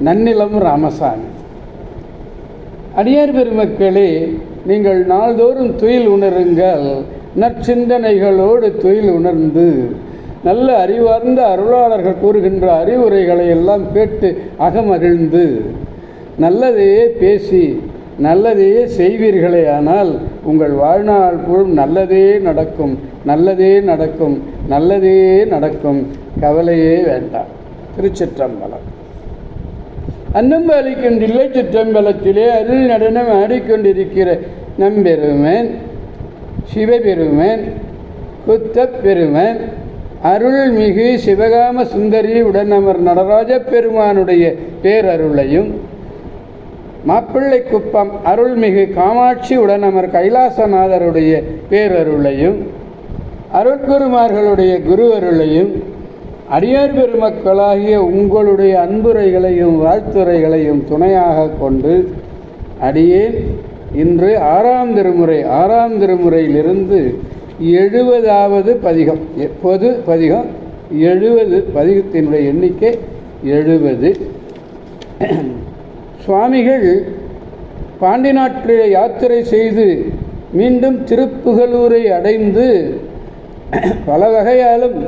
நன்னிலம் ராமசாமி. அடியார் பெருமக்களே நீங்கள் நாள்தோறும் துயில் உணருங்கள். நற்சிந்தனைகளோடு துயில் உணர்ந்து நல்ல அறிவார்ந்த அருளாளர்கள் கூறுகின்ற அறிவுரைகளை எல்லாம் கேட்டு அகமகிழ்ந்து நல்லதையே பேசி நல்லதையே செய்வீர்களே ஆனால் உங்கள் வாழ்நாள் போல் நல்லதே நடக்கும் நல்லதே நடக்கும் நல்லதே நடக்கும். கவலையே வேண்டாம். திருச்சிற்றம்பலம். அன்னம்பு அளிக்கும் தில்லை சிற்றம்பலத்திலே அருள் நடனம் ஆடிக்கொண்டிருக்கிற நம்பெருமன் சிவபெருமன் குத்தப் பெருமன் அருள்மிகு சிவகாம சுந்தரி உடனமர் நடராஜ பெருமானுடைய பேரருளையும் மாப்பிள்ளை குப்பம் அருள்மிகு காமாட்சி உடனமர் கைலாசநாதருடைய பேரருளையும் அருட்குருமார்களுடைய குரு அருளையும் அடியார் பெருமக்களாகிய உங்களுடைய அன்புரைகளையும் வாழ்த்துரைகளையும் துணையாக கொண்டு அடியேன் இன்று ஆறாம் திருமுறை ஆறாம் திருமுறையிலிருந்து எழுபதாவது பதிகம். பொது பதிகம்? எழுபது பதிகத்தினுடைய எண்ணிக்கை எழுபது. சுவாமிகள் பாண்டி நாட்டில் யாத்திரை செய்து மீண்டும் திருப்புகலூரை அடைந்து பல வகையாலும்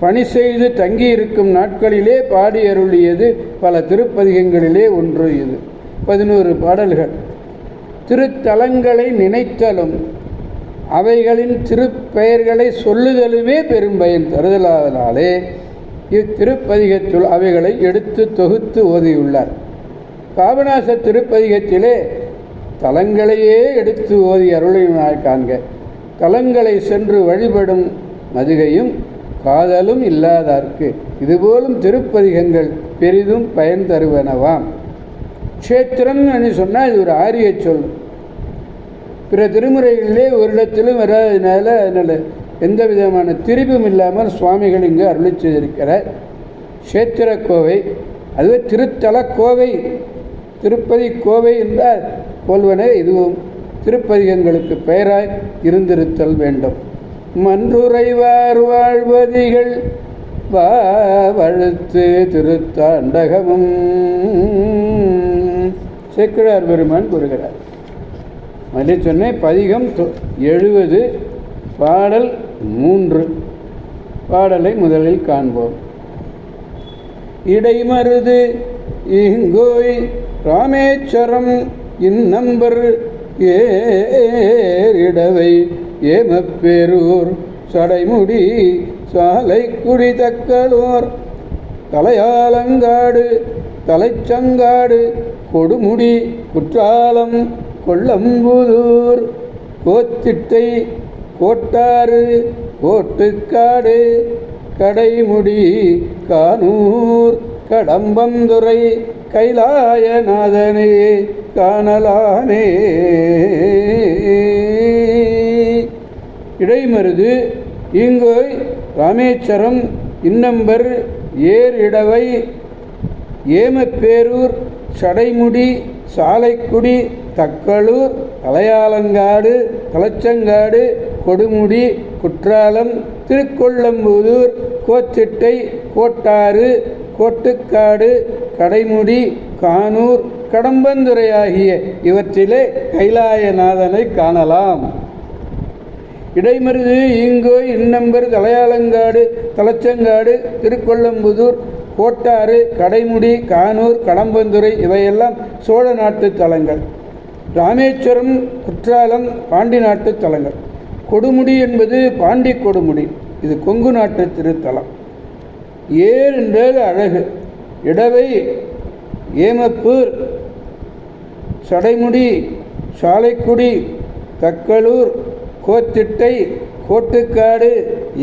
பணி செய்து தங்கியிருக்கும் நாட்களிலே பாடி அருளியது பல திருப்பதிகங்களிலே ஒன்று இது. பதினோரு பாடல்கள். திருத்தலங்களை நினைத்தலும் அவைகளின் திருப்பெயர்களை சொல்லுதலுமே பெரும் பயன் தருதலாதனாலே இத்திருப்பதிகத்துள் அவைகளை எடுத்து தொகுத்து ஓதியுள்ளார். பாபநாச திருப்பதிகத்திலே தலங்களையே எடுத்து ஓதி அருளினாய் காண்க. தலங்களை சென்று வழிபடும் மதுகையும் காதலும் இல்லாதார்க்கு இதுபோலும் திருப்பதிகங்கள் பெரிதும் பயன் தருவனவாம். க்ஷேத்திரம்னு சொன்னால் இது ஒரு ஆரிய சொல். பிற திருமுறைகளிலே ஒரு இடத்திலும் வராதனால அதனால் எந்த விதமான திரிபும் இல்லாமல் சுவாமிகள் இங்கு அருளி செய்திருக்கிறார். க்ஷேத்திர கோவை அதுவே திருத்தல கோவை. திருப்பதி கோவை என்றால் போல்வன இதுவும் திருப்பதிகங்களுக்கு பெயராய் இருந்திருத்தல் வேண்டும். மன்றுரைவார் வாழ்வதிகள் வழுத்து திருத்தாண்டகமும். சேக்கிழார் பெருமான் கூறுகிறார். மல்லி சொன்னேன் பதிகம் தொ- எழுபது பாடல் மூன்று. பாடலை முதலில் காண்போம். இடைமருது இங்கோய் ராமேஸ்வரம் இந்நம்பர் ஏரிடவை ஏமப்பேரூர் சடைமுடி சாலை குடி தக்கலோர் தலையாலங்காடு தலைச்சங்காடு கொடுமுடி குற்றாலம் கொல்லம்புதூர் கோத்திட்டை கோட்டாறு கோட்டுக்காடு கடைமுடி கானூர் கடம்பந்துறை கைலாயநாதனே காணலானே. இடைமருது இங்கோய் ராமேஸ்வரம் இன்னம்பர் ஏர் இடவை ஏமப்பேரூர் சடைமுடி சாலைக்குடி தக்களூர் தலையாலங்காடு தலச்சங்காடு கொடுமுடி குற்றாலம் திருக்கொள்ளம்புதூர் கோச்சிட்டை கோட்டாறு கோட்டுக்காடு கடைமுடி கானூர் கடம்பந்துறை ஆகிய இவற்றிலே கைலாயநாதனை காணலாம். இடைமருது ஈங்கோ இன்னம்பர் தலையாலங்காடு தலச்சங்காடு திருக்கொள்ளம்புதூர் கோட்டாறு கடைமுடி கானூர் கடம்பந்துறை இவையெல்லாம் சோழ நாட்டு தலங்கள். ராமேஸ்வரம் குற்றாலம் பாண்டி நாட்டு தலங்கள். கொடுமுடி என்பது பாண்டி கொடுமுடி. இது கொங்கு நாட்டு திருத்தலம். ஏர் என்றது அழகு. இடவை ஏமப்பூர் சடைமுடி சாலைக்குடி தக்களூர் கோத்திட்டை கோட்டுக்காடு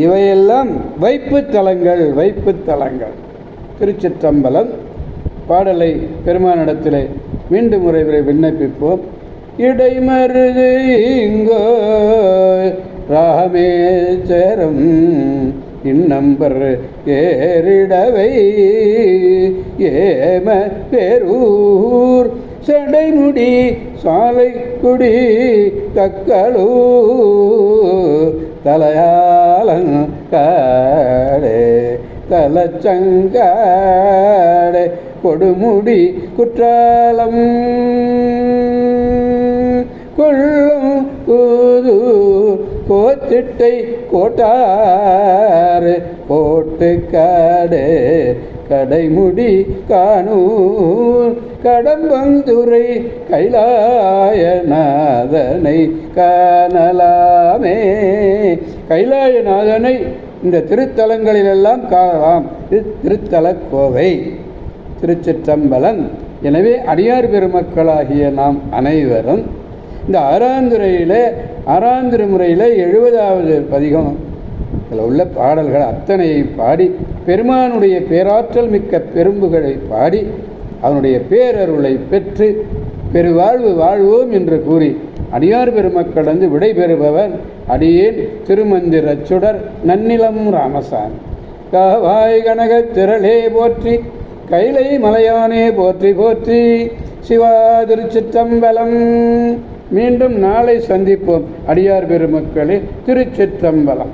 இவையெல்லாம் வைப்புத்தலங்கள் வைப்புத்தலங்கள் திருச்சிற்றம்பலம் பாடலை பெருமானிடத்திலே மீண்டும் முறைவரை விண்ணப்பிப்போம். இடைமருது இங்கோ ராமேச்சரம் இந்நம்பர் ஏறிடவை ஏம பெரூர் செடைமுடி சாலைக்குடி தக்களூ தலையாலங்காடே தலச்சங்காடே கொடுமுடி குற்றாலம். கொள்ளும் கூது கோச்சிட்டை கோட்டாறு கோட்டுக்காடு கடைமுடி காணூர். கடம்பந்துரை கைலாயநாதனை காணலாமே. கைலாயநாதனை இந்த திருத்தலங்களிலெல்லாம் காணலாம். இது திருத்தலக் கோவை திருச்சிற்றம்பலம். எனவே அடியார் பெருமக்களாகிய நாம் அனைவரும் இந்த ஆறாந்துறையில் ஆறாந்திர முறையில் எழுபதாவது பதிகம் இதில் உள்ள பாடல்கள் அத்தனையை பாடி பெருமானுடைய பேராற்றல் மிக்க பெரும்புகளை பாடி அவனுடைய பேரருளை பெற்று பெருவாழ்வு வாழ்வோம் என்று கூறி அடியார் பெருமக்கள் வந்து விடைபெறுபவர் அடியேன் திருமந்திர சுடர் நன்னிலம் ராமசாமி. காவாய் கனக திரளே போற்றி கைலை மலையானே போற்றி போற்றி சிவா திருச்சிற்றம்பலம். மீண்டும் நாளை சந்திப்போம் அடியார் பெருமக்களே திருச்சிற்றம்பலம்.